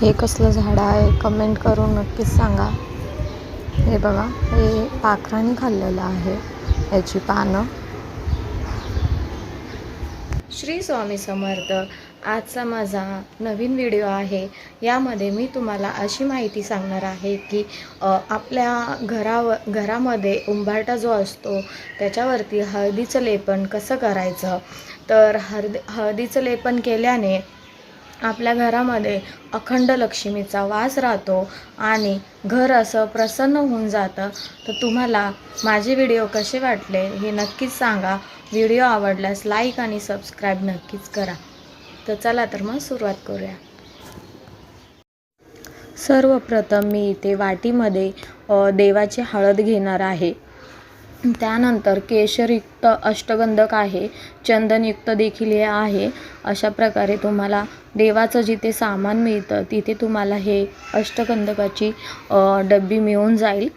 हे कसलं झाड आहे कमेंट करून नक्कीच सांगा. हे बघा हे पाखराने खाल्लेलं आहे याची पानं. श्री स्वामी समर्थ आजचा माझा नवीन व्हिडिओ आहे. यामध्ये मी तुम्हाला अशी माहिती सांगणार आहे की आपल्या घरावर घरामध्ये उंबारटा जो असतो त्याच्यावरती हळदीचं लेपन कसं करायचं? तर हळद हळदीचं लेपन केल्याने आपल्या घरामध्ये अखंड लक्ष्मीचा वास राहतो आणि घर असं प्रसन्न होऊन जातं. तर तुम्हाला माझे व्हिडिओ कसे वाटले हे नक्कीच सांगा. व्हिडिओ आवडल्यास लाईक आणि सबस्क्राईब नक्कीच करा. तर चला तर मग सुरुवात करूया. सर्वप्रथम मी इथे वाटीमध्ये देवाची हळद घेणार आहे. त्यानंतर केशरयुक्त अष्टगंधक आहे. चंदनयुक्त देखील हे आहे. अशा प्रकारे तुम्हाला देवाचं जिथे सामान मिळतं तिथे तुम्हाला हे अष्टगंधकाची डब्बी मिळून जाईल.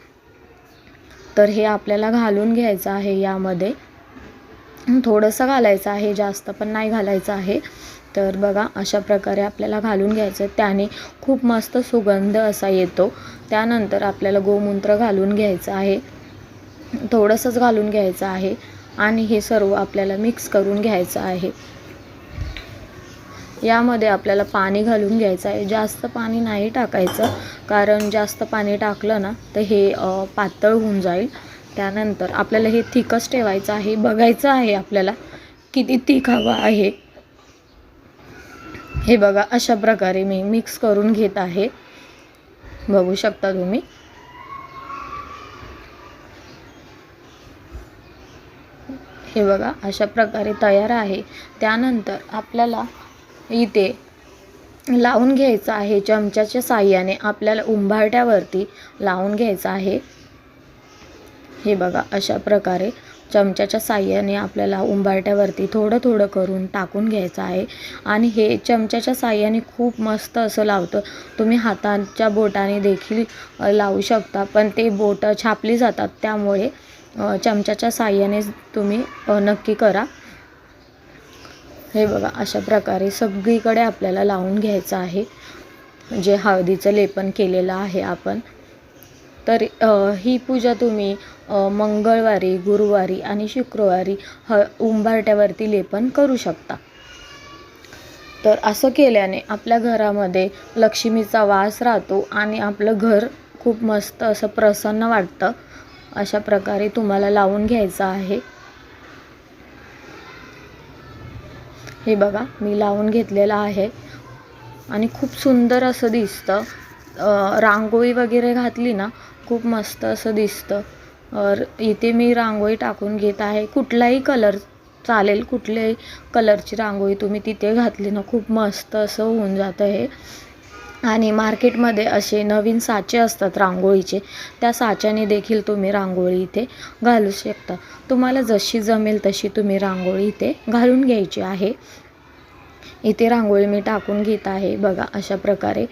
तर हे आपल्याला घालून घ्यायचं आहे यामध्ये. थोडंसं घालायचं आहे जास्त पण नाही घालायचं आहे. तर बघा अशा प्रकारे आपल्याला घालून घ्यायचं. त्याने खूप मस्त सुगंध असा येतो. त्यानंतर आपल्याला गोमूत्र घालून घ्यायचं आहे. थोडंसंच घालून घ्यायचं आहे. आणि हे सर्व आपल्याला मिक्स करून घ्यायचं आहे. यामध्ये आपल्याला पाणी घालून घ्यायचं आहे. जास्त पाणी नाही टाकायचं. कारण जास्त पाणी टाकलं ना तर हे पातळ होऊन जाईल. त्यानंतर आपल्याला हे थिकच ठेवायचं आहे बघायचं आहे आपल्याला किती थिक हवं आहे. हे बघा अशा प्रकारे मी मिक्स करून घेत आहे. बघू शकता तुम्ही. हे बघा अशा प्रकारे तयार आहे. त्यानंतर आपल्याला इथे लावून घ्यायचं आहे चमच्याच्या साह्याने आपल्याला उंबारट्यावरती लावून घ्यायचं आहे. हे बघा अशा प्रकारे चमच्याच्या साह्याने आपल्याला उंबारट्यावरती थोडं थोडं करून टाकून घ्यायचं आहे. आणि हे चमच्याच्या साह्याने खूप मस्त असं लावतं. तुम्ही हातांच्या बोटाने देखील लावू शकता पण ते बोटं छापली जातात त्यामुळे चमच्याच्या साह्याने तुम्ही नक्की करा. हे बघा अशा प्रकारे सगळीकडे आपल्याला लावून घ्यायचं आहे. जे हळदीचं लेपन केलेलं आहे आपण. तर ही पूजा तुम्ही मंगळवारी गुरुवारी आणि शुक्रवारी ह उंबारट्यावरती लेपन करू शकता. तर असं केल्याने आपल्या घरामध्ये लक्ष्मीचा वास राहतो आणि आपलं घर खूप मस्त असं प्रसन्न वाटतं. अशा प्रकारे तुम्हाला लावून घ्यायचं आहे. हे बघा मी लावून घेतलेलं आहे. आणि खूप सुंदर असं दिसतं. रांगोळी वगैरे घातली ना खूप मस्त असं दिसतं. और इथे मी रांगोळी टाकून घेत आहे. कुठलाही कलर चालेल कुठल्याही कलरची रांगोळी तुम्ही तिथे घातली ना खूप मस्त असं होऊन जातं हे. आणि मार्केटमध्ये असे नवीन साचे असतात रांगोळीचे. त्या साच्याने देखील तुम्ही रांगोळी इथे घालू शकता. तुम्हाला जशी जमेल तशी तुम्ही रांगोळी इथे घालून घ्यायची आहे. इथे रांगोळी मी टाकून घेत आहे. बघा अशा प्रकारे.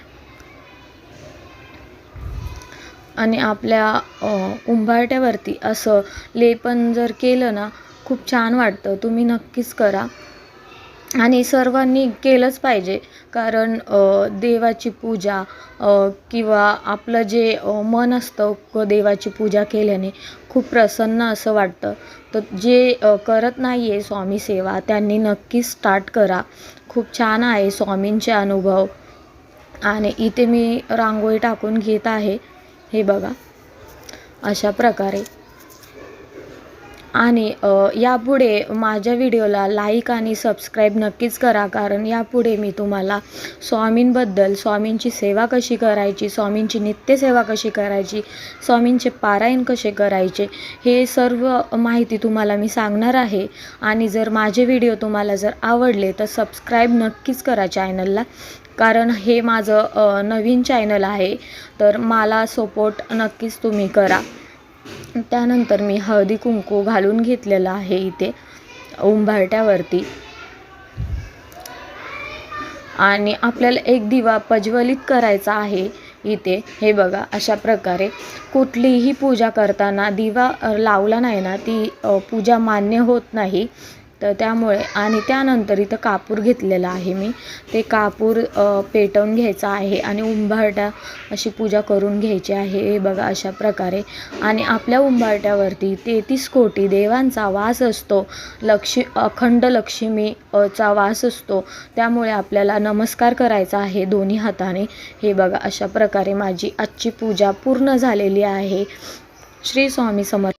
आणि आपल्या अ, उंबारट्यावरती असं लेपन जर केलं ना खूप छान वाटतं. तुम्ही नक्कीच करा. आणि सर्वांनी केलंच पाहिजे. कारण देवाची पूजा किंवा आपलं जे मन असतं क देवाची पूजा केल्याने खूप प्रसन्न असं वाटतं. तर जे करत नाही आहे स्वामी सेवा त्यांनी नक्कीच स्टार्ट करा. खूप छान आहे स्वामींचे अनुभव. आणि इथे मी रांगोळी टाकून घेत आहे. हे बघा. अशा प्रकारे. आणि यापुढे माझ्या व्हिडिओला लाईक आणि सबस्क्राईब नक्कीच करा कारण यापुढे मी तुम्हाला स्वामींबद्दल स्वामींची सेवा कशी करायची स्वामींची नित्यसेवा कशी करायची स्वामींचे पारायण कसे करायचे हे सर्व माहिती तुम्हाला मी सांगणार आहे. आणि जर माझे व्हिडिओ तुम्हाला जर आवडले तर सबस्क्राईब नक्कीच करा चॅनलला कारण हे माझं नवीन चॅनल आहे. तर मला सपोर्ट नक्कीच तुम्ही करा. त्यानंतर मी हळदी कुंकू घालून घेतलेलं आहे इथे उंबारट्यावरती आणि आपल्याला एक दिवा प्रज्वलित करायचा आहे इथे. हे बघा अशा प्रकारे कुठलीही पूजा करताना दिवा लावला नाही ना ती पूजा मान्य होत नाही. तर त्यामुळे आणि त्यानंतर इथं कापूर घेतलेला आहे मी. ते कापूर पेटवून घ्यायचा आहे आणि उंबारट्या अशी पूजा करून घ्यायची आहे. हे बघा अशा प्रकारे. आणि आपल्या उंबारट्यावरती तेहतीस कोटी देवांचा वास असतो. लक्ष्मी अखंड लक्ष्मी चा वास असतो. त्यामुळे आपल्याला नमस्कार करायचा आहे दोन्ही हाताने. हे बघा अशा प्रकारे माझी आजची पूजा पूर्ण झालेली आहे. श्री स्वामी समर्थ